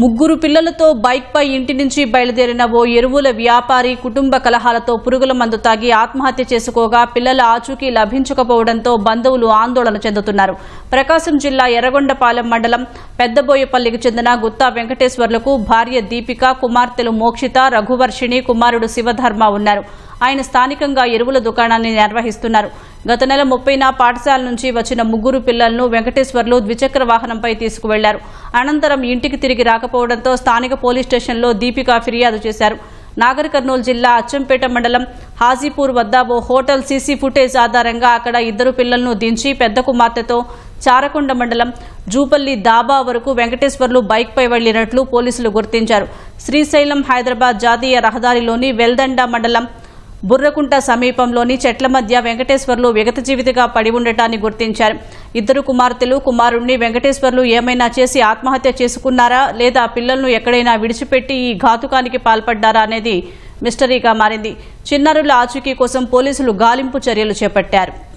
ముగ్గురు పిల్లలతో బైక్పై ఇంటి నుంచి బయలుదేరిన ఓ ఎరువుల వ్యాపారి కుటుంబ కలహాలతో పురుగుల మందు తాగి ఆత్మహత్య చేసుకోగా పిల్లల ఆచూకీ లభించకపోవడంతో బంధువులు ఆందోళన చెందుతున్నారు. ప్రకాశం జిల్లా ఎర్రగొండపాలెం మండలం పెద్దబోయపల్లికి చెందిన గుత్తా వెంకటేశ్వర్లకు భార్య దీపిక కుమార్తెలు మోక్షిత రఘువర్షిణి కుమారుడు శివధర్మ ఉన్నారు. ఆయన స్థానికంగా ఎరువుల దుకాణాన్ని నిర్వహిస్తున్నారు. గత నెల ముప్పైన పాఠశాల నుంచి వచ్చిన ముగ్గురు పిల్లలను వెంకటేశ్వర్లు ద్విచక్ర వాహనంపై తీసుకువెళ్ళారు. అనంతరం ఇంటికి తిరిగి రాకపోవడంతో స్థానిక పోలీస్ స్టేషన్లో దీపిక ఫిర్యాదు చేశారు. నాగర్ కర్నూలు జిల్లా అచ్చంపేట మండలం హాజీపూర్ వద్ద ఓ హోటల్ సీసీ ఫుటేజ్ ఆధారంగా అక్కడ ఇద్దరు పిల్లలను దించి పెద్ద కుమార్తెతో చారకొండ మండలం జూపల్లి దాబా వరకు వెంకటేశ్వర్లు బైక్పై వెళ్ళినట్లు పోలీసులు గుర్తించారు. శ్రీశైలం హైదరాబాద్ జాతీయ రహదారిలోని వెల్దండ మండలం బుర్రకుంట సమీపంలోని చెట్ల మధ్య వెంకటేశ్వర్లు విగత జీవితగా పడి ఉండటాన్ని గుర్తించారు. ఇద్దరు కుమార్తెలు కుమారుణ్ణి వెంకటేశ్వర్లు ఏమైనా చేసి ఆత్మహత్య చేసుకున్నారా? లేదా పిల్లలను ఎక్కడైనా విడిచిపెట్టి ఈ ఘాతుకానికి పాల్పడ్డారా అనేది మిస్టరీగా మారింది. చిన్నారుల ఆచూకీ కోసం పోలీసులు గాలింపు చర్యలు చేపట్టారు.